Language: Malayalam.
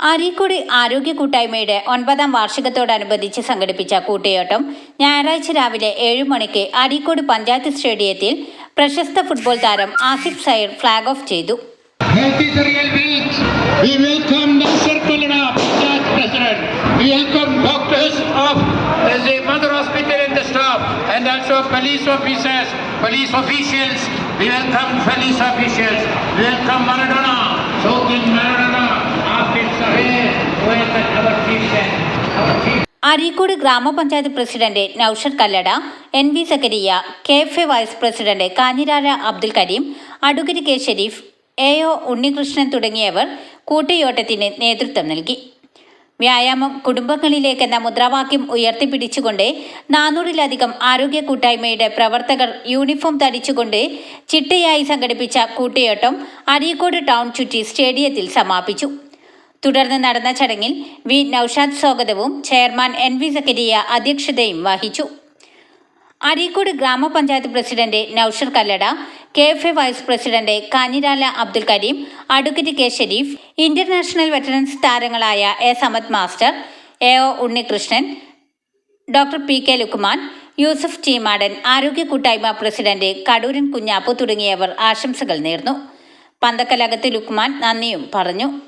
അരീക്കോട് ആരോഗ്യ കൂട്ടായ്മയുടെ ഒൻപതാം വാർഷികത്തോടനുബന്ധിച്ച് സംഘടിപ്പിച്ച കൂട്ടയോട്ടം ഞായറാഴ്ച രാവിലെ ഏഴു മണിക്ക് അരീക്കോട് പഞ്ചായത്ത് സ്റ്റേഡിയത്തിൽ പ്രശസ്ത ഫുട്ബോൾ താരം ആസിഫ് സയർ ഫ്ലാഗ് ഓഫ് ചെയ്തു We welcome police officials. We welcome Maradona, soaking man. Areekode gramapanchayat president Noushar Kallada N V Zakariya K F A vice president Kanjirala Abdul Kareem advocate K Sherif A O Unnikrishnan തുടങ്ങിയവർ കൂട്ടയോട്ടത്തിന് നേതൃത്വം നൽകി. വ്യായാമം കുടുംബങ്ങളിലേക്കെന്ന മുദ്രാവാക്യം ഉയർത്തിപ്പിടിച്ചുകൊണ്ട് നാനൂറിലധികം ആരോഗ്യ കൂട്ടായ്മയുടെ പ്രവർത്തകർ യൂണിഫോം ധരിച്ചുകൊണ്ട് ചിട്ടയായി സംഘടിപ്പിച്ച കൂട്ടയോട്ടം അരീക്കോട് ടൗൺ ചുറ്റി സ്റ്റേഡിയത്തിൽ സമാപിച്ചു. തുടർന്ന് നടന്ന ചടങ്ങിൽ വി. നൌഷാദ് സ്വാഗതവും ചെയർമാൻ എൻ. വി. സക്കരിയ അധ്യക്ഷതയും വഹിച്ചു. Areekode gramapanchayat president Noushar Kallada K. F. A. Vice president Kanjirala Abdul Kareem advocate K. Sherif international veterans താരങ്ങളായ A. Samad master A. O. Unnikrishnan doctor P. K. Luqman Yusuf Cheemadan ആരോഗ്യ കൂട്ടായ്മ പ്രസിഡന്റ് കടൂരൻ കുഞ്ഞാപ്പു തുടങ്ങിയവർ ആശംസകൾ നേർന്നു. പന്തക്കലകത്ത് ലുക്മാൻ നന്ദിയും പറഞ്ഞു.